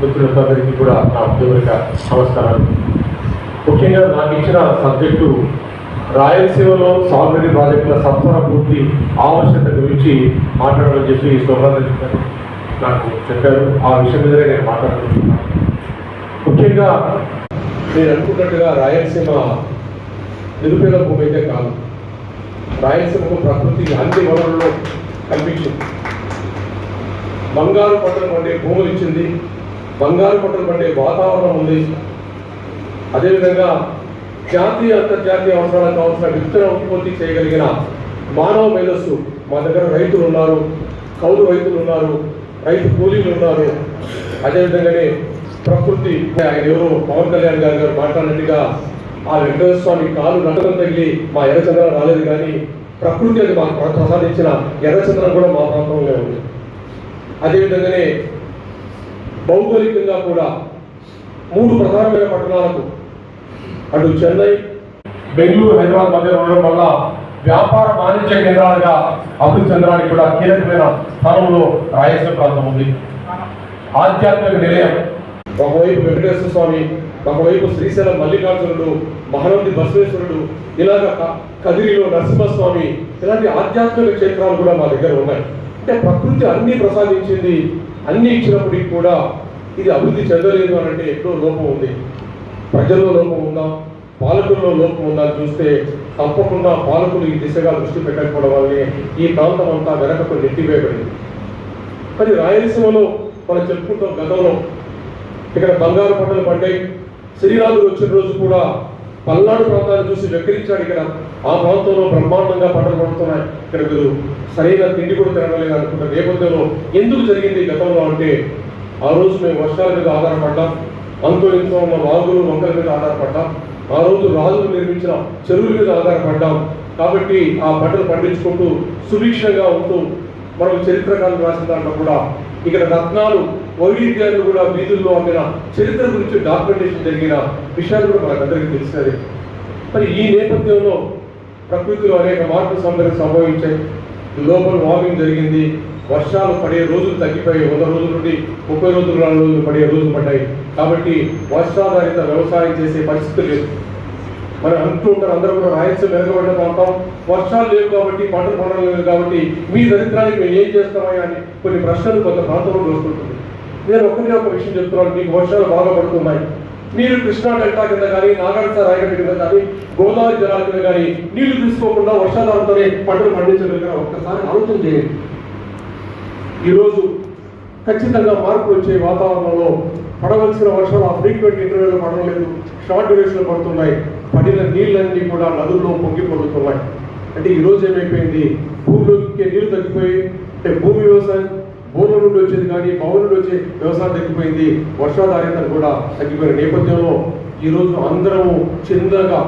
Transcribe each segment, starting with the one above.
మిత్రులందరికీ కూడా నా ఉద్యోగిక నమస్కారాలు. ముఖ్యంగా నాకు ఇచ్చిన సబ్జెక్టు రాయలసీమలో సాగునీటి ప్రాజెక్టుల సత్వర పూర్తి ఆవశ్యకత గురించి మాట్లాడాలని చెప్పి శోభారాజు చెప్పారు. నాకు చెప్పారు. ఆ విషయం మీదనే నేను మాట్లాడుతున్నాను ముఖ్యంగా నేను అనుకున్నట్టుగా రాయలసీమ నిరుపేద భూమి అయితే కాదు. రాయలసీమకు ప్రకృతి అన్ని వనరుల్లో కల్పించింది. బంగారు పంటలు పండే భూములు ఇచ్చింది. బంగారు పట్టలు పండే వాతావరణం ఉంది. అదేవిధంగా జాతీయ అంతర్జాతీయ అవసరాలకు కావాల్సిన విత్తన ఉత్పత్తి చేయగలిగిన మానవ మేధస్సు మా దగ్గర రైతులు ఉన్నారు కౌలు రైతులు ఉన్నారు రైతు కూలీలు ఉన్నారు. అదేవిధంగానే ప్రకృతి ఆయన ఎవరు పవన్ కళ్యాణ్ గారు గారు మాట్లాడినట్టుగా ఆ వెంకటేశ్వర స్వామి కాలు నటకం తగిలి మా ఎర్రచంద్రం రాలేదు కానీ ప్రకృతి అది మాకు ప్రసాదించిన ఎర్రచంద్రం కూడా మా ప్రాంతంలో ఉంది. అదేవిధంగానే భౌగోళికంగా కూడా మూడు ప్రధానమైన పట్టణాలకు అటు చెన్నై బెంగళూరు హైదరాబాద్ మధ్య ఉండడం వల్ల వ్యాపార వాణిజ్య కేంద్రాలుగా అభివృద్ధి చెందడానికి కూడా కీలకమైన స్థానంలో రాయలసీమ ప్రాంతం ఉంది. ఆధ్యాత్మిక నిలయం. ఒకవైపు వెంకటేశ్వర స్వామి ఒకవైపు శ్రీశైలం మల్లికార్జునుడు మహానంది బసవేశ్వరుడు ఇలాగ కదిరిలో నరసింహస్వామి ఇలాంటి ఆధ్యాత్మిక క్షేత్రాలు కూడా మా దగ్గర ఉన్నాయి. అంటే ప్రకృతి అన్ని ప్రసాదించింది అన్ని ఇచ్చినప్పటికీ కూడా ఇది అభివృద్ధి చెందలేదు అని అంటే ఎక్కడో లోపం ఉంది. ప్రజల్లో లోపం ఉందా? పాలకుల్లో లోపం ఉందా చూస్తే తప్పకుండా పాలకులు ఈ దిశగా దృష్టి పెట్టకపోవడం వల్లే ఈ ప్రాంతం అంతా వెనకకు నెట్టివేయబడింది. మరి రాయలసీమలో మనం చెప్పుకుంటాం గతంలో. ఇక్కడ బంగారు పంటలు పండే శ్రీరాముడు వచ్చిన రోజు కూడా పల్నాడు ప్రాంతాన్ని చూసి వెక్కిరించాడు ఇక్కడ. ఆ ప్రాంతంలో బ్రహ్మాండంగా పంటలు పండుతున్నాయి. ఇక్కడ మీరు సరైన తిండి కూడా తినలేదు అనుకుంటా నేపథ్యంలో ఎందుకు జరిగింది గతంలో అంటే ఆ రోజు మేము వర్షాల మీద ఆధారపడ్డాం. అంతో ఇంట్లో ఉన్న వాగులు వంకల మీద ఆధారపడ్డాం. ఆ రోజు రాజులు నిర్మించిన చెరువుల మీద ఆధారపడ్డాం. కాబట్టి ఆ పంటలు పండించుకుంటూ సుభిక్షంగా ఉంటూ మనం చరిత్రకారులు రాసిన దాంట్లో కూడా ఇక్కడ రత్నాలు వైవిధ్యాలు కూడా వీధుల్లో అమ్మిన చరిత్ర గురించి డాక్యుమెంటేషన్ జరిగిన విషయాలు కూడా మనకందరికీ తెలిసినది మరి ఈ నేపథ్యంలో ప్రకృతిలో అనేక మార్పులు సందర్భం సంభవించాయి. గ్లోబల్ వార్మింగ్ జరిగింది. వర్షాలు పడే రోజులు తగ్గిపోయాయి వంద రోజుల నుండి ముప్పై రోజులు నాలుగు రోజులు పడే రోజులు పడ్డాయి. కాబట్టి వర్షాధారిత వ్యవసాయం చేసే పరిస్థితి లేదు మరి అంటూ ఉంటారు అందరూ కూడా రాయలసీమ వెనకబడిన ప్రాంతం. వర్షాలు లేవు కాబట్టి పంటలు పండలు లేవు కాబట్టి మీ దరిద్రానికి మేము ఏం చేస్తామని అని కొన్ని ప్రశ్నలు కొంత ప్రాంతంలో వస్తుంటుంది. నేను ఒకటే ఒక విషయం చెప్తున్నాను. మీకు వర్షాలు బాగా పడుతున్నాయి. మీరు కృష్ణా డెల్టా కింద కానీ నాగార్జున రాయగడ్డ కింద కానీ గోదావరి జలాల కింద కానీ నీళ్ళు తీసుకోకుండా వర్షాధారంతోనే పంటలు పండించగలిగిన ఒక్కసారి ఆలోచన చేయండి. ఈరోజు ఖచ్చితంగా మార్పు వచ్చే వాతావరణంలో పడవలసిన వర్షాలు ఆ ఫ్రీక్వెంట్ ఇంటర్వ్యూలో పడలేదు షార్ట్ డ్యూరేషన్ పడుతున్నాయి. పడిన నీళ్ళన్నీ కూడా నదుల్లో పొంగి పడుతున్నాయి. అంటే ఈ రోజు ఏమైపోయింది? భూమిలోకి నీళ్ళు తగ్గిపోయి అంటే భూమి వ్యవసాయం భూముల నుండి వచ్చేది కానీ పౌరు నుండి వచ్చే వ్యవసాయం తగ్గిపోయింది. వర్షాధారిత కూడా తగ్గిపోయిన నేపథ్యంలో ఈ రోజు అందరము చిన్నగా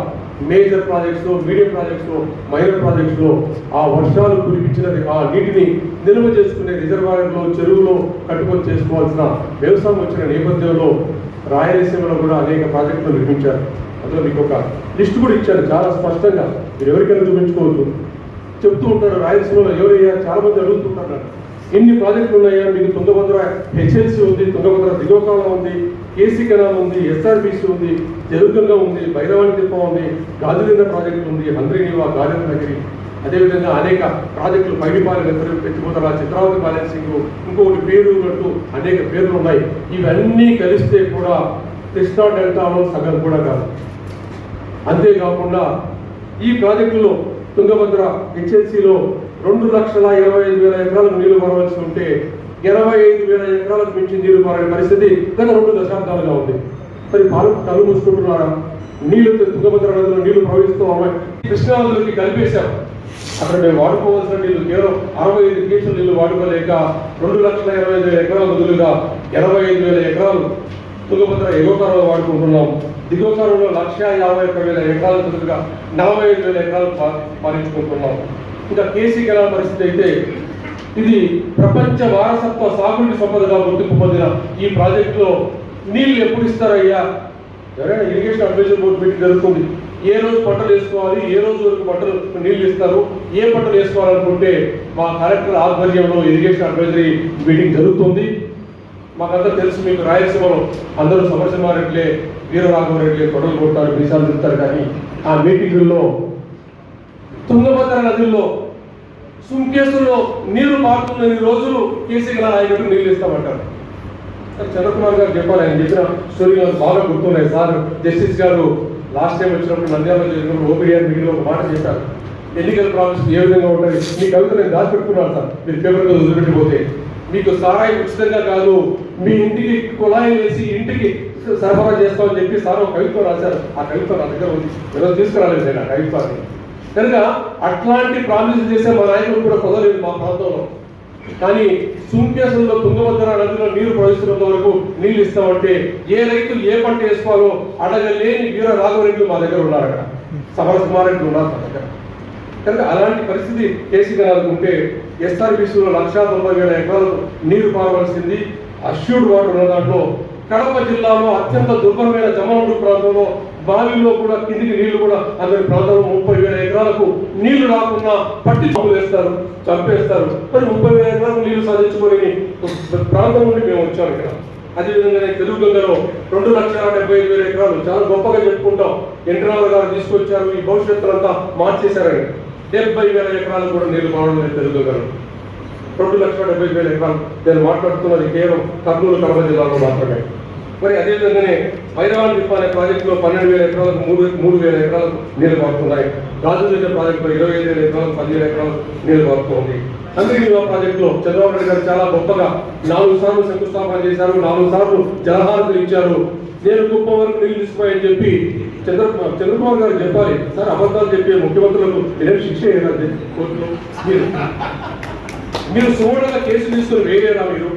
మేజర్ ప్రాజెక్ట్స్లో మీడియం ప్రాజెక్ట్స్లో మైనర్ ప్రాజెక్ట్స్లో ఆ వర్షాలు కురిపించినది ఆ నీటిని నిల్వ చేసుకునే రిజర్వాయర్లో చెరువులో కట్టుకొని చేసుకోవాల్సిన వ్యవసాయం వచ్చిన నేపథ్యంలో రాయలసీమలో కూడా అనేక ప్రాజెక్టులు నిర్మించారు. అందులో మీకు ఒక లిస్ట్ కూడా ఇచ్చారు. చాలా స్పష్టంగా. మీరు ఎవరికైనా చూపించుకోవచ్చు. చెప్తూ ఉంటారు రాయలసీమలో ఎవరయ్యా చాలా మంది అడుగుతుంటారు ఎన్ని ప్రాజెక్టులు ఉన్నాయా మీకు తుంగభద్ర హెచ్ఎల్సి ఉంది తుంగభద్ర దిగోకాలం ఉంది కేసీ కెనాల్ ఉంది ఎస్ఆర్బిసి ఉంది తెలుగుగంగా ఉంది భైరవాణి దీపం ఉంది గాజులింద ప్రాజెక్టు ఉంది హంద్రీనివా గార్డెన్ నగరి. అదేవిధంగా అనేక ప్రాజెక్టులు పైడిపాలెం ఎత్తు పెట్టుకుంటారా చిత్రావతి బ్యాలెన్సింగ్ ఇంకొకటి పేరు అంటూ అనేక పేర్లు ఉన్నాయి. ఇవన్నీ కలిస్తే కూడా కృష్ణా డెల్టాలో సగం కూడా కాదు. అంతేకాకుండా ఈ ప్రాజెక్టులో తుంగభద్ర హెచ్ఎల్సిలో రెండు లక్షల ఇరవై ఐదు వేల ఎకరాలకు నీళ్ళు పారవలసి ఉంటే ఇరవై ఐదు వేల ఎకరాలకు మించి నీళ్ళు పారే పరిస్థితి గత రెండు దశాబ్దాలుగా ఉంది. మరి పాలకు కళ్ళు మూసుకుంటున్నారా? నీళ్ళు తుంగభద్ర నదిలో నీళ్ళు ప్రవహిస్తూ ఉన్నాయి. కృష్ణా కలిపేశాం. అక్కడ మేము వాడుకోవాల్సిన నీళ్ళు కేవలం అరవై ఐదు కేసుల నీళ్ళు వాడుకోలేక రెండు లక్షల ఇరవై ఐదు వేల ఎకరాల బదులుగా ఎనభై ఐదు వేల ఎకరాలు తుంగభద్ర ఎగువకారంలో వాడుకుంటున్నాం. దిగువకారంలో లక్ష యాభై ఒక్క వేల ఎకరాల బదులుగా నలభై ఐదు వేల ఎకరాలు పాలించుకుంటున్నాం. ఇంకా కేసీ పరిస్థితి అయితే ఇది ప్రపంచ వారసత్వ సాగునీటి సంపదగా గుర్తింపు పొందిన ఈ ప్రాజెక్టులో నీళ్ళు ఎప్పుడు ఇస్తారయ్యా? ఎవరైనా ఇరిగేషన్ అడ్వైజర్ బోర్డు పెట్టి జరుగుతుంది. ఏ రోజు పంటలు వేసుకోవాలి? ఏ రోజు వరకు పంటలు నీళ్ళు ఇస్తారు? ఏ పంటలు వేసుకోవాలనుకుంటే మా కలెక్టర్ ఆధ్వర్యంలో ఇరిగేషన్ అడ్వైజరీ మీటింగ్ జరుగుతుంది. మాకంతా తెలుసు మీకు రాయలసీమలో అందరూ సమరసింహారెడ్లే వీరరాఘవరెడ్లే కొడలు కొడతారు మీసాలు తిరుగుతారు కానీ ఆ మీటింగుల్లో తుంగభద్ర నదుల్లో సుంకేసుల్లో నీరు పారుతున్న ఈ రోజులు కేసీ నాయకుడు నీళ్ళు ఇస్తామంటారు. సార్ చంద్రకుమార్ గారు చెప్పాలి ఆయన చెప్పిన స్టోరీ నాకు బాగా గుర్తున్నాయి. సార్ జస్టిస్ గారు లాస్ట్ టైం వచ్చినప్పుడు నంద్యాల జరిగినప్పుడు ఓపీడీఆర్ మీటింగ్లో ఒక మాట చేశారు ఎన్నికల ప్రామిస్ ఏ విధంగా ఉంటాయి మీ కవిత నేను దాచిపెట్టుకున్నాను సార్. మీరు పేపర్లో వదిలిపెట్టిపోతే. మీకు సారాయి ఉచితంగా కాదు మీ ఇంటికి కుళాయి వేసి ఇంటికి సరఫరా చేస్తామని చెప్పి సార్ ఒక కవిత్వం రాశారు. ఆ కవిత్వం నా దగ్గర ఉంది. ఈరోజు తీసుకురాలేదు నేను ఆ కవిత్వాన్ని. కనుక అట్లాంటి ప్రామిస్ చేసే మా నాయకులు కూడా కుదరలేదు మా ప్రాంతంలో. కానీ సుంకేసుల్లో తుంగభద్ర నదిలో నీరు ప్రవహిస్తున్నంత వరకు నీళ్ళు ఇస్తామంటే ఏ రైతు ఏ పంట వేసుకోవాలో అడగలేని వీర రాఘవరెడ్డి మా దగ్గర ఉన్నారు అక్కడ సమర ఉన్నారు మా దగ్గర. కనుక అలాంటి పరిస్థితి కేసీ గారు ఉంటే ఎస్ఆర్బీసీలో లక్షా తొంభై వేల ఎకరాలు నీరు పారవలసింది. అష్యూర్డ్ వాటర్ ఉన్న దాంట్లో కడప జిల్లాలో అత్యంత దుర్భరమైన జమ్మలమూడు ప్రాంతంలో బావిలో కూడా కిందికి నీళ్ళు కూడా అందరి ప్రాంతంలో ముప్పై వేల ఎకరాలకు నీళ్ళు రాకుండా పట్టి వేస్తారు చంపేస్తారు. మరి ముప్పై వేల ఎకరాలకు నీళ్ళు సాధించుకొని ప్రాంతం నుండి మేము వచ్చాము ఇక్కడ. అదేవిధంగానే తెలుగు గంగలో రెండు లక్షల డెబ్బై ఐదు వేల ఎకరాలు చాలా గొప్పగా చెప్పుకుంటాం. ఎన్టీఆర్ గారు తీసుకొచ్చారు ఈ భవిష్యత్తులంతా మార్చేశారని. డెబ్బై వేల ఎకరాలు కూడా నీళ్ళు మారడం లేదు తెలుగు గంగలో. రెండు లక్షల డెబ్బై వేల ఎకరాలు. నేను మాట్లాడుతున్నది కేవలం కర్నూలు కడప జిల్లాలో మాత్రమే. మరి అదేవిధంగానే హైదరాబాద్ డిపో అనే ప్రాజెక్టులో పన్నెండు వేల ఎకరాలకు మూడు మూడు వేల ఎకరాలకు నీళ్ళు పారుతున్నాయి రాజుల ప్రాజెక్టులో ఇరవై ఐదు వేల ఎకరాలకు పదివేల ఎకరాలకు నీళ్ళు పారుతుంది అందరికీ ప్రాజెక్టులో చంద్రబాబు నాయుడు గారు చాలా గొప్పగా నాలుగు సార్లు శంకుస్థాపన చేశారు నాలుగు సార్లు జలహారతులు ఇచ్చారు. నేను కుప్పం వరకు నీళ్ళు తీసుకుపోయని చెప్పి చంద్ర చంద్రబాబు గారు చెప్పాలి. సార్ అబద్ధాలు చెప్పే ముఖ్యమంత్రులకు ఏం శిక్ష ఏదండి కోర్టులో మీరు మీరు కేసులు తీసుకుని వేయలేరా మీరు?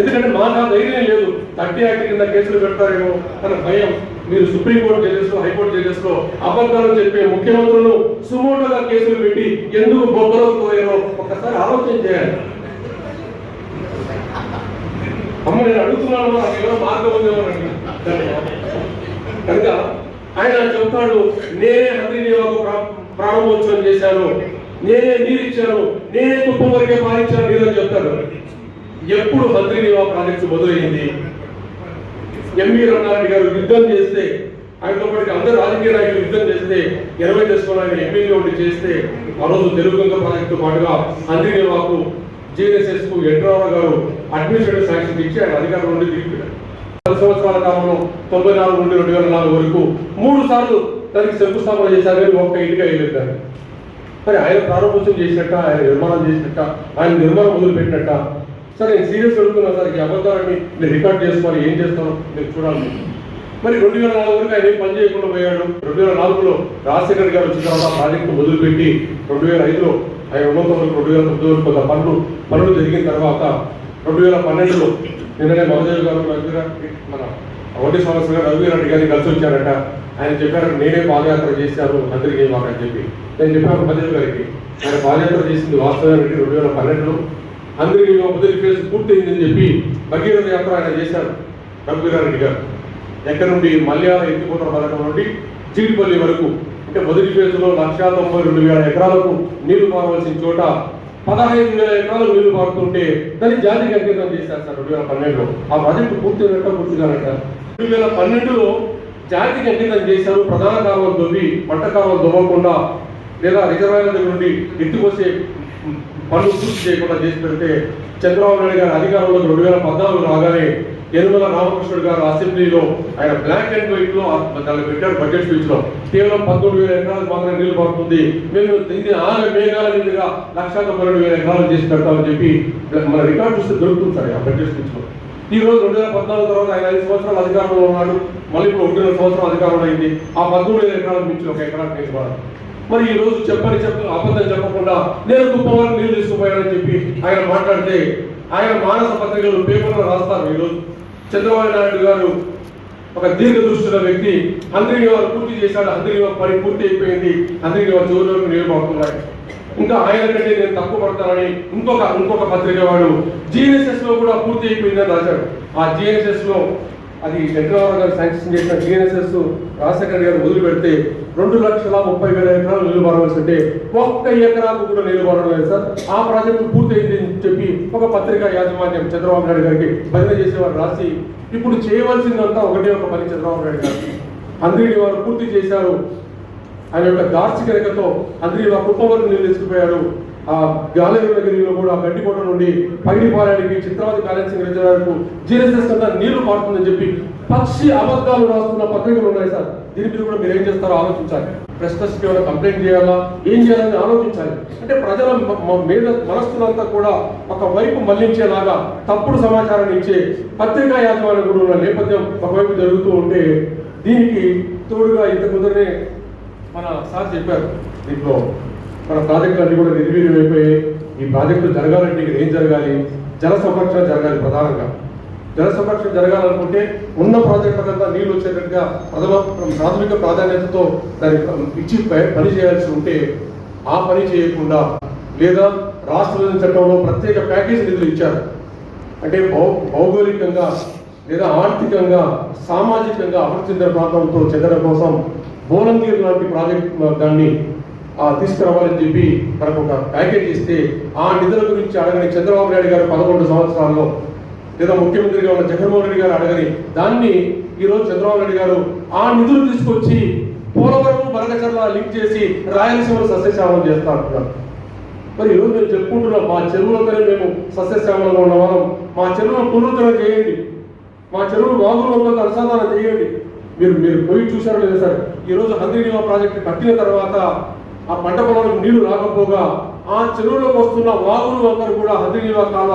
ఎందుకంటే మాకు ధైర్యం లేదు. థర్టీ యాక్ట్ కింద కేసులు పెడతారేమో అన్న భయం మీరు సుప్రీంకోర్టు జడ్జెస్లో హైకోర్టు జడ్జెస్లో అబద్ధాలు చెప్పే ముఖ్యమంత్రులు సుమోటోగా కేసులు పెట్టి ఎందుకు బొబ్బలో పోయారో ఒక్కసారి ఆలోచన చేయాలి. అమ్మ నేను అడుగుతున్నాను నాకు ఏమైనా మార్గం ఉందేమో కనుక ఆయన చెప్తాడు నేనే హంద్రీదేవాకు ప్రారంభోత్సవం చేశాను. నేనే నీరిచ్చాను నేనే తుప్పం వరకే పాలించాను నీరు అని చెప్తాడు. ఎప్పుడు నివా ప్రాజెక్టు మొదలైంది ఎంవి రంగారెడ్డి గారు యుద్ధం చేస్తే ఆయనతో పాటు అందరు రాజకీయ నాయకులు యుద్ధం చేస్తే ఎనభై చేసుకుని ఆయన ఎమ్మెల్యే ఒకటి చేస్తే ఆ రోజు తెలుగు గంగ ప్రాజెక్టు పాటుగా అందిన నివాకు జిఎన్ఎస్ఎస్కు ఎన్రావు గారు అడ్మినిస్ట్రేటివ్ శాంక్షన్ ఇచ్చి ఆయన అధికారం నుండి దిగిపోయారు. పది సంవత్సరాల కాలంలో తొంభై నాలుగు నుండి రెండు వేల నాలుగు వరకు మూడు సార్లు దానికి శంకుస్థాపన చేశారు ఒక్క ఇంటికి వెళ్ళారు మరి ఆయన ప్రారంభోత్సవం చేసినట్ట ఆయన నిర్మాణం చేసినట్ట ఆయన నిర్మాణం మొదలుపెట్టినట్ట? సరే నేను సీరియస్ అడుగుతున్నా సార్ ఈ అబద్ధాన్ని మీరు రికార్డ్ చేసుకోవాలి ఏం చేస్తారో మీరు చూడాలి మరి. రెండు వేల నాలుగు వరకు ఆయన ఏం పని చేయకుండా పోయాడు. రెండు వేల నాలుగులో రాజశేఖర్ గారు వచ్చిన తర్వాత ప్రాజెక్టు మొదలుపెట్టి రెండు వేల ఐదులో ఆయన ఉన్నత వరకు రెండు వేల తొమ్మిది వరకు కొంత పనులు పనులు జరిగిన తర్వాత రెండు వేల పన్నెండులో నిన్ననే మహదేవ్ గారు దగ్గర గారు మన ఒకటి సంవత్సరం రవి రెడ్డి గారిని కలిసి వచ్చారట ఆయన చెప్పారు నేనే పాదయాత్ర చేశాను అందరికీ మాకు అని చెప్పి. నేను చెప్పాను మహదేవ్ గారికి ఆయన పాదయాత్ర చేసింది వాస్తవానికి రెండు వేల పన్నెండులో. అందరికీ మొదటి ఫేజ్ పూర్తయిందని చెప్పి భగీరథ యాత్ర ఆయన చేశారు రఘువీరారెడ్డి గారు. ఎక్కడి నుండి? మల్యాల ఎత్తిపోతల పథకం నుండి చీడిపల్లి వరకు. అంటే మొదటి ఫేజ్లో లక్షా తొంభై రెండు వేల ఎకరాలకు నీరు పారవలసిన చోట పదహైదు వేల ఎకరాలు నీళ్ళు పడుతుంటే దాన్ని జాతికి అంకితం చేశారు సార్ రెండు వేల పన్నెండులో. ఆ ప్రాజెక్టు పూర్తిగా పూర్తిగానట రెండు వేల పన్నెండులో జాతికి అంకితం చేశారు ప్రధాన కాలువలు దొవ్వి పంట కాలువలు దొవ్వకుండా లేదా రిజర్వాయర్ల దగ్గర నుండి ఎత్తుకొసే పనులు పూర్తి చేయకుండా చేసి పెడితే చంద్రబాబు నాయుడు గారు అధికారంలో రెండు వేల పద్నాలుగు రాగానే యనుమల రామకృష్ణుడు గారు అసెంబ్లీలో ఆయన బ్లాక్ అండ్ వైట్లో దాన్ని పెట్టారు బడ్జెట్ స్పీచ్లో. కేవలం పంతొమ్మిది వేల ఎకరాలు మాత్రమే నీళ్ళు పడుతుంది మేము ఇది ఆరు మేఘాల మీదుగా లక్ష తొంభై రెండు వేల ఎకరాలు చేసి పెడతామని చెప్పి మన రికార్డు చూస్తే దొరుకుతుంది సార్ ఆ బడ్జెట్ స్పీచ్లో. ఈ రోజు రెండు వేల పద్నాలుగు తర్వాత ఆయన ఐదు సంవత్సరాలు అధికారంలో ఉన్నాడు. మళ్ళీ ఇప్పుడు ఒకటిన్నర సంవత్సరం అధికారంలో అయింది. ఆ పంతొమ్మిది వేల ఎకరాల నుంచి ఒక ఎకరానికి నేర్చుకోవాలి మరి ఈ రోజు చెప్పని చెప్ప అబద్ధం చెప్పకుండా నేను కుప్పవారు నీళ్ళు తీసుకుపోయానని చెప్పి ఆయన మాట్లాడితే ఆయన మానస పత్రికలు పేపర్లో రాస్తారు ఈరోజు చంద్రబాబు నాయుడు గారు ఒక దీర్ఘ దృష్టిల వ్యక్తి. హంద్రీ వారు పూర్తి చేశాడు హంద్రీ వారు పని పూర్తి అయిపోయింది. హంద్రీ వారు చెవులోకి నిలబడుతున్నాడు ఇంకా ఆయన కంటే నేను తక్కువ పడతానని ఇంకొక ఇంకొక పత్రిక వాడు జిఎన్ఎస్ఎస్లో కూడా పూర్తి అయిపోయిందని రాశాడు. ఆ జిఎన్ఎస్ఎస్లో అది చంద్రబాబు గారు శాంక్షన్ చేసిన జిఎన్ఎస్ఎస్ రాజశేఖర్ గారు వదిలిపెడితే రెండు లక్షల ముప్పై వేల ఎకరాలు నీళ్ళు పారవలసి ఉంటే ఒక్క ఎకరాకు కూడా నీళ్ళు పారడం సార్. ఆ ప్రాజెక్టు పూర్తయింది అని చెప్పి ఒక పత్రికా యాజమాన్యం చంద్రబాబు నాయుడు గారికి బదిలీ చేసేవారు రాసి ఇప్పుడు చేయవలసిందంతా ఒకటే ఒక పని చంద్రబాబు నాయుడు గారు. అందరినీ వారు పూర్తి చేశారు. ఆయన యొక్క దార్శికరికతో అందరి ఆ కుప్ప వరకు నీళ్ళు తీసుకుపోయాడు ఆ గాలిగిరిలో కూడా గడ్డికోట నుండి పగిడిపాలయానికి చిత్రావతి బ్యాలెన్సింగ్ రిజర్వాయర్కు జీఎస్ఎస్ కింద నీళ్ళు పారుతుందని చెప్పి పక్షి అబద్ధాలు రాస్తున్న పత్రికలు ఉన్నాయి సార్. దీని మీద కూడా మీరు ఏం చేస్తారో ఆలోచించాలి. ప్రెస్టర్స్కి ఏమైనా కంప్లైంట్ చేయాలా? ఏం చేయాలని ఆలోచించాలి. అంటే ప్రజల మ- మీద మనస్సులంతా కూడా ఒక వైపు మళ్ళించేలాగా తప్పుడు సమాచారాన్ని ఇచ్చే పత్రికా యాజమాన్యం కూడా ఉన్న నేపథ్యం ఒకవైపు జరుగుతూ ఉంటే దీనికి తోడుగా ఇంత ముందరనే మన సార్ చెప్పారు. దీంట్లో మన ప్రాజెక్టులు అన్ని కూడా నిర్వీర్యం అయిపోయి ఈ ప్రాజెక్టులు జరగాలంటే ఇక్కడ ఏం జరగాలి? జల సంరక్షణ జరగాలి ప్రధానంగా. జల సంరక్షణ జరగాలనుకుంటే ఉన్న ప్రాజెక్టులకంతా నీళ్ళు వచ్చేటట్టుగా ప్రథమ ప్రాథమిక ప్రాధాన్యతతో దాన్ని ఇచ్చి పని చేయాల్సి ఉంటే ఆ పని చేయకుండా లేదా రాష్ట్ర చట్టంలో ప్రత్యేక ప్యాకేజీ నిధులు ఇచ్చారు. అంటే భౌ భౌగోళికంగా లేదా ఆర్థికంగా సామాజికంగా అభివృద్ధి చెందిన ప్రాంతంతో చెందడం కోసం బోలంగీర్ లాంటి ప్రాజెక్ట్ దాన్ని తీసుకురావాలని చెప్పి మనకు ఒక ప్యాకేజ్ ఇస్తే ఆ నిధుల గురించి అడగని చంద్రబాబు నాయుడు గారు పదకొండు సంవత్సరాల్లో లేదా ముఖ్యమంత్రిగా ఉన్న జగన్మోహన్ రెడ్డి గారు అడగని దాన్ని ఈరోజు చంద్రబాబు నాయుడు గారు ఆ నిధులు తీసుకొచ్చి పోలవరం బరగచర్ల లింక్ చేసి రాయలసీమను సస్యశ్యామలం చేస్తా అంటున్నారు. మరి ఈరోజు మేము చెప్పుకుంటున్నాం మా చెరువులతోనే మేము సస్యశ్యామలంగా ఉన్న వాళ్ళం. మా చెరువులను పునరుద్ధరణ చేయండి. మా చెరువులు వాగుల అనుసంధానం చేయండి. మీరు మీరు పోయి చూశారో లేదు సార్ ఈరోజు హంద్రీనివా ప్రాజెక్టు కట్టిన తర్వాత ఆ పంట పొలాలకు నీళ్ళు రాకపోగా ఆ చెరువులోకి వస్తున్న వాగులు అందరూ కూడా హంద్రీనివా కాల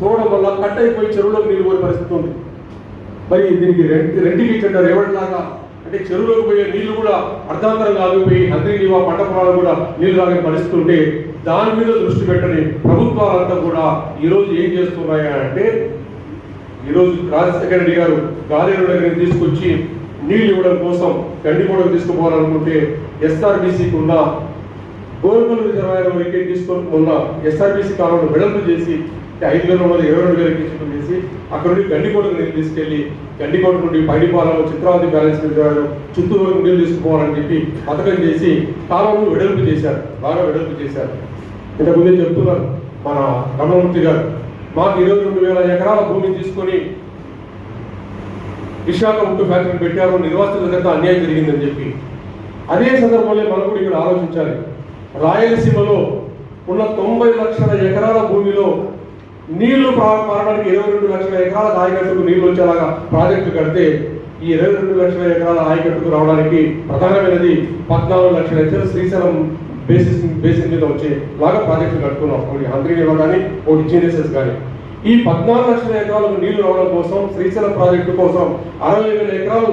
తోడడం వల్ల కట్ అయిపోయి చెరువులోకి నీళ్ళు పోయే పరిస్థితి ఉంది. మరి దీనికి రెండు రెంటికి ఇచ్చారు రేవడిలాగా అంటే చెరువులోకి పోయే నీళ్ళు కూడా అర్ధాంతరంగా ఆగిపోయి హద్దు నీవా పంట పొలాలు కూడా నీళ్ళు రాగే పరిస్థితి ఉంటే దాని మీద దృష్టి పెట్టని ప్రభుత్వాలంతా కూడా ఈరోజు ఏం చేస్తున్నాయా అంటే ఈరోజు రాజశేఖర రెడ్డి గారు గాలేరు దగ్గర తీసుకొచ్చి నీళ్ళు ఇవ్వడం కోసం గండికోడకు తీసుకుపోవాలనుకుంటే ఎస్ఆర్బీసీకి ఉన్న గోల్కొండ రిజర్వాయర్ వికెట్ తీసుకొని ఉన్న ఎస్ఆర్బీసీ కాలంలో వెడల్పు చేసి ఐదు వేల మంది ఇరవై రెండు వేల తీసుకొని చేసి అక్కడ నుండి గండికోటకు నీళ్ళు తీసుకెళ్ళి గండికోట నుండి పైడిపాలెం చిత్రావతి బ్యాలెన్స్ రిజర్వాయర్ చిత్తూరు వరకు నీళ్ళు తీసుకుపోవాలని చెప్పి పథకం చేసి కాలంలో వెడల్పు చేశారు. బాగా వెడల్పు చేశారు. ఇంతకుముందే చెప్తున్నారు మన రమణమూర్తి గారు. మాకు ఇరవై రెండు వేల ఎకరాల భూమిని తీసుకొని విశాఖ ఉక్కు ఫ్యాక్టరీ పెట్టారు. నిర్వాసితుల అన్యాయం జరిగిందని చెప్పి అదే సందర్భంలో మనం కూడా ఇక్కడ ఆలోచించాలి. రాయలసీమలో ఉన్న తొంభై లక్షల ఎకరాల భూమిలో నీళ్ళు మారడానికి పారడానికి ఇరవై రెండు లక్షల ఎకరాల ఆయకట్టుకు నీళ్ళు వచ్చేలాగా ప్రాజెక్టు కడితే ఈ ఇరవై రెండు లక్షల ఎకరాల ఆయకట్టుకు రావడానికి ప్రధానమైనది పద్నాలుగు లక్షల ఎకరాలు శ్రీశైలం బేసిస్ బేసిస్ మీద వచ్చే లాగా ప్రాజెక్టులు కట్టుకున్నాం ఒకటి హంద్రీనివా కానీ ఒకటి జీఎన్ఎస్ఎస్ కానీ. ఈ పద్నాలుగు లక్షల ఎకరాలకు నీళ్ళు రావడం కోసం శ్రీశైలం ప్రాజెక్టు కోసం అరవై వేల ఎకరాలు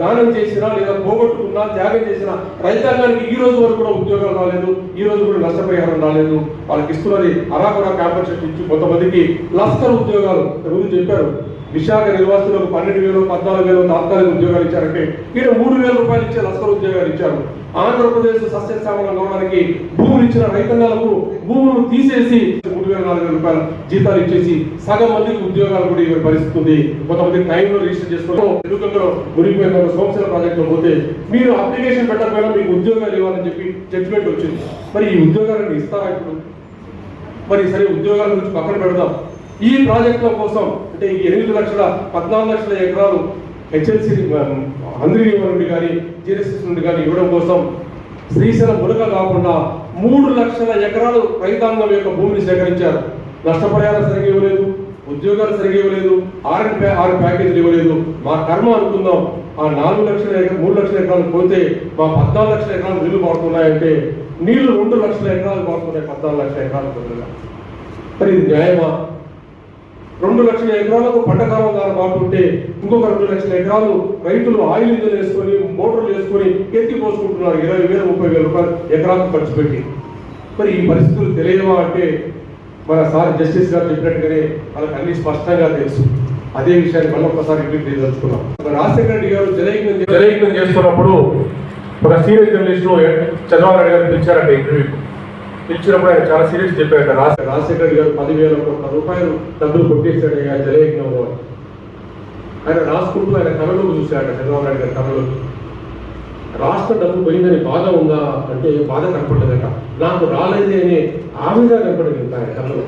దానం చేసినా లేదా పోగొట్టుకున్నా త్యాగం చేసినా రైతాంగానికి ఈ రోజు వరకు కూడా ఉద్యోగాలు రాలేదు ఈ రోజు కూడా నష్టపరిహారం రాలేదు. వాళ్ళకి ఇస్తున్నది అరాకొరా కాంపన్సేషన్ ఇచ్చి కొంతమందికి లస్కర్ ఉద్యోగాలు. ముందు చెప్పారు? విశాఖ నిర్వాసితులకు పన్నెండు వేలు పద్నాలుగు వేలు తాత్కాలిక ఉద్యోగాలు ఇచ్చారంటే ఇక్కడ మూడు వేల రూపాయలు ఇచ్చే లస్కర్ ఉద్యోగాలు ఇచ్చారు. ఆంధ్రప్రదేశ్ సస్యశ్యామలం కావడానికి భూములు ఇచ్చిన రైతన్నలకు భూములు తీసేసి మూడు వేల నాలుగు వేల రూపాయల జీతాలు ఇచ్చేసి సగం మందికి ఉద్యోగాలు కూడా పరిస్థితి ఉంది కొంతమంది టైంలో రిజిస్టర్ చేసుకోవడం ఎన్నికల్లో మురిగిపోయిన ఒక ప్రాజెక్టులో పోతే మీరు అప్లికేషన్ పెట్టకపోయినా మీకు ఉద్యోగాలు ఇవ్వాలని చెప్పి జడ్జిమెంట్ వచ్చింది. మరి ఈ ఉద్యోగాలను ఇస్తారా ఇప్పుడు? మరి సరే ఉద్యోగాల గురించి పక్కన పెడదాం. ఈ ప్రాజెక్టుల కోసం అంటే ఈ ఎనిమిది లక్షల పద్నాలుగు లక్షల ఎకరాలు హెచ్ఎల్సి అందరి నుండి కానీ జిఎస్ఎస్ నుండి కానీ ఇవ్వడం కోసం శ్రీశైలం మునక కాకుండా మూడు లక్షల ఎకరాలు రైతాంగం యొక్క భూమిని సేకరించారు. నష్టపరిహారం సరిగ్గా ఇవ్వలేదు ఉద్యోగాలు సరిగ్గా ఇవ్వలేదు ఆర్ ఆరు ప్యాకేజీలు ఇవ్వలేదు. మా కర్మ అనుకుందాం ఆ నాలుగు లక్షల ఎకరా మూడు లక్షల ఎకరాలు పోతే మా పద్నాలుగు లక్షల ఎకరాలు నీళ్ళు పడుతున్నాయంటే నీళ్ళు రెండు లక్షల ఎకరాలు పడుతున్నాయి పద్నాలుగు లక్షల ఎకరాలు మరి ఇది న్యాయమా? రెండు లక్షల ఎకరాలకు పంటకాలం ద్వారా బాగుంటే ఇంకొక రెండు లక్షల ఎకరాలు రైతులు ఆయిల్ ఇంజన్ వేసుకొని మోటార్లు వేసుకొని ఎత్తి పోసుకుంటున్నారు. ఇరవై వేల ముప్పై వేల రూపాయలు ఎకరాలకు ఖర్చు పెట్టి. మరి ఈ పరిస్థితులు తెలియవా అంటే మన సార్ జస్టిస్ గారు చెప్పినట్టుగానే వాళ్ళకి అన్ని స్పష్టంగా తెలుసు. అదే విషయాన్ని మళ్ళీ ఒకసారి రిపీట్ చేయదలుచుకున్నాం. రాజశేఖర రెడ్డి గారు జలయజ్ఞం జలయజ్ఞం చేస్తున్నప్పుడు ఒక సీనియర్ జర్నలిస్ట్ చంద్రబాబు నాయుడు గారు పిలిచారంటే ఇంటర్వ్యూకి. పిలిచినప్పుడు ఆయన చాలా సీరియస్ చెప్పాడు. రాజ రాజశేఖర్ గారు పదివేల కోట్ల రూపాయలు డబ్బులు కొట్టేశాడయ్యా జలయజ్ఞంలో. ఆయన రాసుకుంటూ ఆయన కళలో చూశాడు చంద్రబాబు నాయుడు గారి కళలో. రాష్ట్ర డబ్బు పోయిందని బాధ ఉందా అంటే బాధ కనపడలేదట. నాకు రాలేదే అని ఆమెగా కనపడలేదు ఆయన కళలో.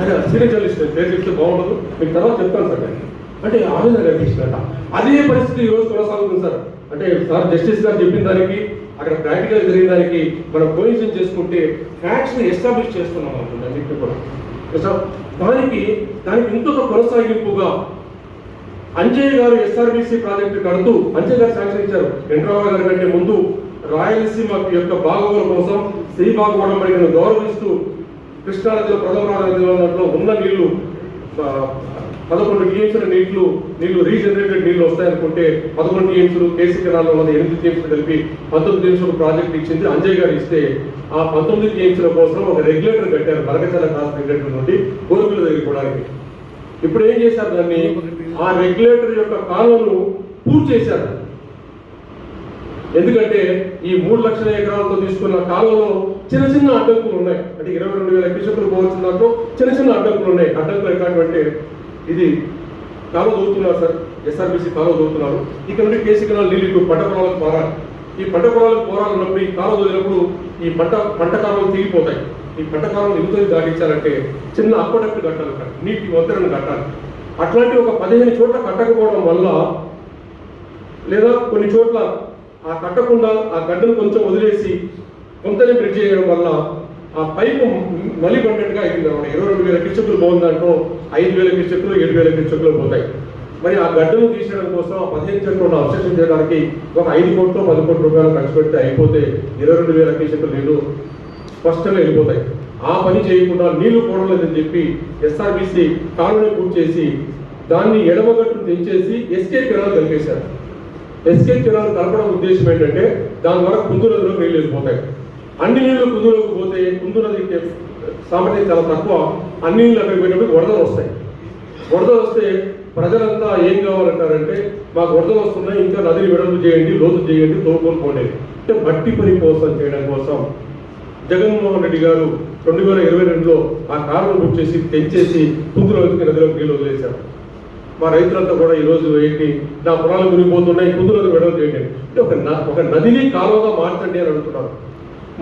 ఆయన సీరియస్ జర్నలిస్ట్ పేరు చెప్తే బాగుండదు. మీకు తర్వాత చెప్తాను సార్ నేను. అంటే ఆవేదన కనిపిస్తుందట అదే పరిస్థితి ఈరోజు కొనసాగుతుంది సార్. అంటే సార్ జస్టిస్ గారు చెప్పిన దానికి అక్కడ ప్రాక్టికల్ జరిగిన దానికి మనం కోయిన్సిడెన్స్ చేసుకుంటే ఫ్యాక్ట్స్ని ఎస్టాబ్లిష్ చేస్తున్నాం అనుకుంటుంది అన్నింటినీ కూడా. దానికి దానికి ఇంకొక కొనసాగింపుగా అంజయ్ గారు ఎస్ఆర్బీసీ ప్రాజెక్టు కడుతూ అంజయ్ గారు శాంక్షన్ ఇచ్చారు. వెంకటరావు గారి కంటే ముందు రాయలసీమ యొక్క బాగోగుల కోసం శ్రీ బాగుపడబడిన గౌరవిస్తూ కృష్ణానదిలో ప్రథమ నదిలో ఉన్న నీళ్ళు పదకొండు టీఎంసీల నీళ్ళు నీళ్ళు రీజనరేటెడ్ నీళ్ళు వస్తాయనుకుంటే పదకొండు టీఎంసీలు కేసీ కెనాల్లో ఉన్న ఎనిమిది టీఎంసీలు కలిపి పంతొమ్మిది టీఎంసీలు ప్రాజెక్ట్ ఇచ్చింది. అంజయ్ గారు ఇస్తే ఆ పంతొమ్మిది టీఎంసీల కోసం ఒక రెగ్యులేటర్ కట్టారు. బలగచల కాస్ట్ రెగ్యులేటర్ నుండి కోరుకుల దగ్గర ఇప్పుడు ఏం చేశారు దాన్ని? ఆ రెగ్యులేటర్ యొక్క కాలువను పూర్తి చేశారు. ఎందుకంటే ఈ మూడు లక్షల ఎకరాలతో తీసుకున్న కాలంలో చిన్న చిన్న అడ్డంకులు ఉన్నాయి. అంటే ఇరవై రెండు వేల కిషకులు పోవాల్సిన దాంట్లో చిన్న చిన్న అడ్డంకులు ఉన్నాయి. అడ్డంకులు ఎట్లాంటివంటే ఇది కాలువ దొరుకుతున్నారు సార్ ఎస్ఆర్బిసి కాలువ దొరుకుతున్నారు. ఇక్కడ నుండి కేసీ కెనాల్ నీళ్ళు పంట పొలాలకు పోరాలి. ఈ పంట పొలాలకు పోరాలన్నప్పుడు ఈ కాలువ వదిలినప్పుడు ఈ పంట పంట కాలువలు తీగిపోతాయి. ఈ పంట కాలువలు ఎగుతుంది దాటించాలంటే చిన్న అప్పటట్టు కట్టాలి సార్ నీటి వంతెనను కట్టాలి. అట్లాంటి ఒక పదిహేను చోట్ల కట్టకపోవడం వల్ల లేదా కొన్ని చోట్ల ఆ కట్టకుండా ఆ గడ్డను కొంచెం వదిలేసి కొంతనే బ్రిడ్జ్ చేయడం వల్ల ఆ పైపు మళ్ళీ పడ్డట్టుగా అయింది అనమాట ఇరవై రెండు వేల కిచకులు బాగుంది దాంట్లో ఐదు వేల కిచకులు ఏడు వేల కిచకులు పోతాయి. మరి ఆ గడ్డను తీసేయడం కోసం ఆ పదిహేను చెట్లు ఉన్న చేయడానికి ఒక ఐదు కోట్లు పది కోట్ల రూపాయలు ఖర్చు పెడితే అయిపోతే ఇరవై రెండు వేల కిచకులు నీళ్ళు స్పష్టంగా వెళ్ళిపోతాయి. ఆ పని చేయకుండా నీళ్ళు పోవడం చెప్పి ఎస్ఆర్బిసి కాలువని పూర్తి చేసి దాన్ని ఎడమగట్టును తెంచేసి ఎస్కే కెనాల్ కలిపేశారు. ఎస్కే కెనాల్ కలపడం ఉద్దేశం ఏంటంటే దాని ద్వారా కుందు నదిలో నీళ్ళు వెళ్ళిపోతాయి. అన్ని నీళ్ళు కుందులోకి పోతే కుందు నదికి సామర్థ్యం చాలా తక్కువ. అన్ని నీళ్ళు అక్కడికి పోయినప్పుడు వరదలు వస్తాయి. వరదలు వస్తే ప్రజలంతా ఏం కావాలంటారంటే మాకు వరదలు వస్తున్నాయి ఇంకా నదిని విడుదల చేయండి లోతు చేయండి తోడుకోనుకోండి అంటే మట్టి పని కోసం చేయడం కోసం జగన్మోహన్ రెడ్డి గారు రెండు వేల ఇరవై రెండులో ఆ కారును బుక్ చేసి తెంచేసి కుందులోకి నదిలోకి నీళ్ళు వదిలేశారు. మా రైతులంతా కూడా ఈ రోజు ఏంటి నా పొలాలు మునిగిపోతున్నాయి కుందులకు విడుదల చేయండి. అంటే ఒక న- ఒక నదిని కాలువగా మార్చండి అని అడుగుతున్నారు.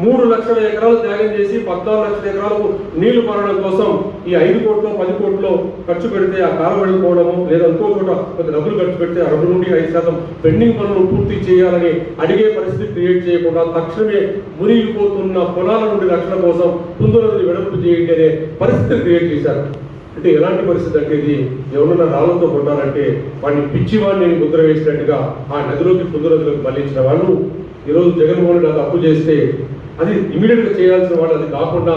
మూడు లక్షల ఎకరాలు త్యాగం చేసి పద్నాలుగు లక్షల ఎకరాలకు నీళ్ళు పారడం కోసం ఈ ఐదు కోట్లు పది కోట్లు ఖర్చు పెడితే ఆ కాలం వెళ్ళిపోవడము లేదా ఇంకో చోట కొంత డబ్బులు ఖర్చు పెడితే ఆ రెండు నుండి ఐదు శాతం పెండింగ్ పనులు పూర్తి చేయాలని అడిగే పరిస్థితి క్రియేట్ చేయకుండా తక్షణమే మునిగిపోతున్న పొలాల నుండి రక్షణ కోసం కుందులని వెడల్పు చేయండి అనే పరిస్థితి క్రియేట్ చేశారు. అంటే ఎలాంటి పరిస్థితి అంటే ఇది? ఎవరన్నా రాళ్ళతో కొట్టాలంటే వాడిని పిచ్చివాడిని ముద్ర వేసినట్టుగా ఆ నదిలోకి కుందు నదిలోకి మళ్ళించిన వాళ్ళు ఈరోజు జగన్మోహన్ రెడ్డి అప్పు చేస్తే అది ఇమీడియట్గా చేయాల్సిన వాళ్ళు అది కాకుండా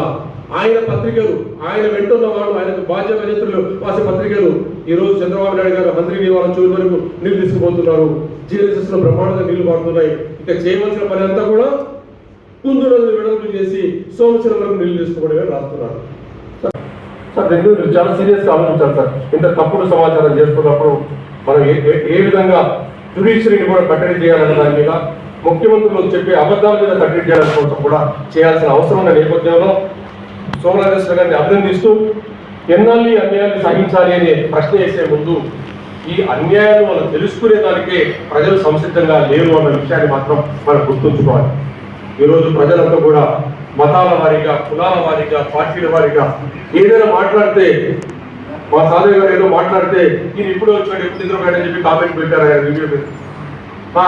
ఆయన పత్రికలు ఆయన వెంటున్న వాళ్ళు ఆయన బాధ్యత నేతలు రాసే పత్రికలు. ఈ రోజు చంద్రబాబు నాయుడు గారు మంత్రి వాళ్ళ చూడు వరకు నీళ్ళు తీసుకుపోతున్నారు. జీఎస్ఎస్లో బ్రహ్మాండంగా నీళ్ళు పడుతున్నాయి ఇక చేయవలసిన పని అంతా కూడా ముందు నదిని విడుదల చేసి సోమశిల వరకు నీళ్ళు తీసుకోవడమే రాస్తున్నారు. సార్ రెండు చాలా సీరియస్గా ఆలోచించాలి సార్. ఇంత తప్పుడు సమాచారం చేసుకున్నప్పుడు మనం ఏ- విధంగా జుడిషియరీని కూడా కట్టడి చేయాలన్న దాని మీద ముఖ్యమంత్రులు చెప్పే అబద్ధాల మీద కంటెంట్ చేయడం కోసం కూడా చేయాల్సిన అవసరం ఉన్న నేపథ్యంలో సోమరాజేశ్వర గారిని అభినందిస్తూ ఎన్నాళ్ళు అన్యాయాన్ని సాగించాలి అనే ప్రశ్న వేసే ముందు ఈ అన్యాయాలు మనం తెలుసుకునే దానికే ప్రజలు సంసిద్ధంగా లేరు అన్న విషయాన్ని మాత్రం మనం గుర్తుంచుకోవాలి. ఈరోజు ప్రజలంతా కూడా మతాల వారీగా కులాల వారీగా పార్టీల వారీగా ఏదైనా మాట్లాడితే మా సాధయ్య గారు ఏదో మాట్లాడితే ఈయన ఇప్పుడు వచ్చాడు ఎప్పుడు నిద్రపోయాడని చెప్పి కామెంట్ పెట్టారు ఆయన వీడియో మీద? మా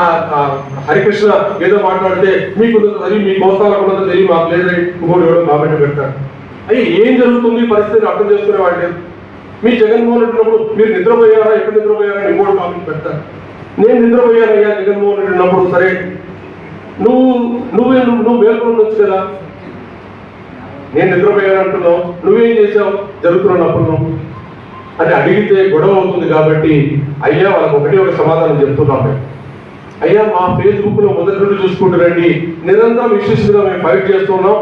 హరికృష్ణ ఏదో మాట్లాడితే మీకు అది మీ కోస్తాల ఉన్నదో తెలియ మాకు లేదని ఇంకోటి ఎవడో కామెంట్ పెడతారు. అయ్యి ఏం జరుగుతుంది పరిస్థితిని అర్థం చేసుకునే వాళ్ళు మీ జగన్మోహన్ రెడ్డి ఉన్నప్పుడు మీరు నిద్రపోయారా ఎక్కడ నిద్రపోయారా ఇంకోటి కామెంట్ పెడతారు. నేను నిద్రపోయాను అయ్యా జగన్మోహన్ రెడ్డి ఉన్నప్పుడు సరే. నువ్వు నువ్వే నువ్వు నువ్వు మేల్కొని ఉండొచ్చు కదా. నేను నిద్రపోయాను అంటున్నావు నువ్వేం చేసావు జరుగుతున్నప్పుడు నువ్వు. అని అడిగితే గొడవ అవుతుంది కాబట్టి అయ్యా వాళ్ళకి ఒకటి ఒక సమాధానం చెప్తున్నాం మేము అయ్యా మా ఫేస్బుక్లో మొదటి నుండి చూసుకుంటూ రండి. నిరంతరం ఇష్యూస్ మీద మేము ఫైట్ చేస్తున్నాం.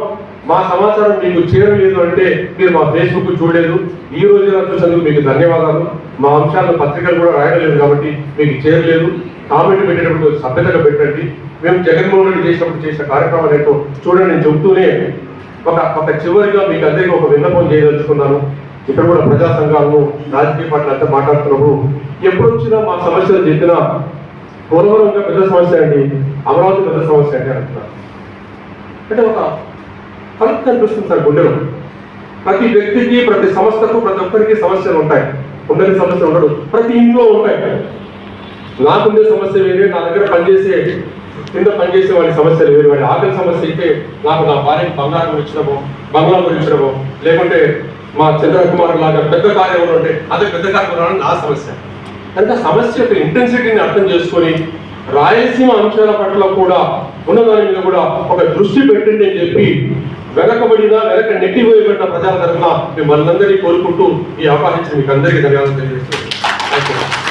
మా సమాచారం మీకు చేరలేదు అంటే మీరు మా ఫేస్బుక్ చూడలేదు. ఈ రోజు చూసినందుకు మీకు ధన్యవాదాలు. మా అంశాలను పత్రికలు కూడా రాయలేదు కాబట్టి మీకు చేరలేదు. కామెంట్ పెట్టేటప్పుడు సభ్యతగా పెట్టండి. మేము జగన్మోహన్ రెడ్డి చేసినప్పుడు చేసిన కార్యక్రమాలు ఏంటో చూడండి. నేను చెబుతూనే ఒక ఒక చివరిగా మీకు అందరికీ ఒక విన్నపం చేయదలుచుకున్నాను. ఇక్కడ కూడా ప్రజా సంఘాలను రాజకీయ పార్టీలు అంతా మాట్లాడుతున్నప్పుడు ఎప్పుడు వచ్చినా మా సమస్యలు చెప్పినా పోలవరం ఇంకా పెద్ద సమస్య అండి అమరావతి పెద్ద సమస్య అండి అంటున్నారు. అంటే ఒక కలుపు కనిపిస్తుంది సార్ గుండెలో. ప్రతి వ్యక్తికి ప్రతి సంస్థకు ప్రతి ఒక్కరికి సమస్యలు ఉంటాయి. ఉండని సమస్యలు ఉండడు ప్రతి ఇంట్లో ఉంటాయి. నాకుండే సమస్య వేరే నా దగ్గర పనిచేసే కింద పనిచేసే వాడి సమస్యలు వేరు వాడి ఆకలి సమస్య అయితే నాకు నా భార్యకి బంగారం గురించడమో బంగ్లా గురించడమో లేకుంటే మా చంద్రకుమార్ లాగా పెద్ద కార్యం ఉంటే అదే పెద్ద కార్యం నా సమస్య. కనుక సమస్య యొక్క ఇంటెన్సిటీని అర్థం చేసుకొని రాయలసీమ అంశాల పట్ల కూడా ఉన్నదాని మీద కూడా ఒక దృష్టి పెట్టండి అని చెప్పి వెనకబడిన వెనక నెట్టివేయబడిన ప్రజల తరఫున మిమ్మల్ని అందరినీ కోరుకుంటూ ఈ అవకాశం మీకు అందరికీ ధన్యవాదాలు తెలియజేస్తున్నాను.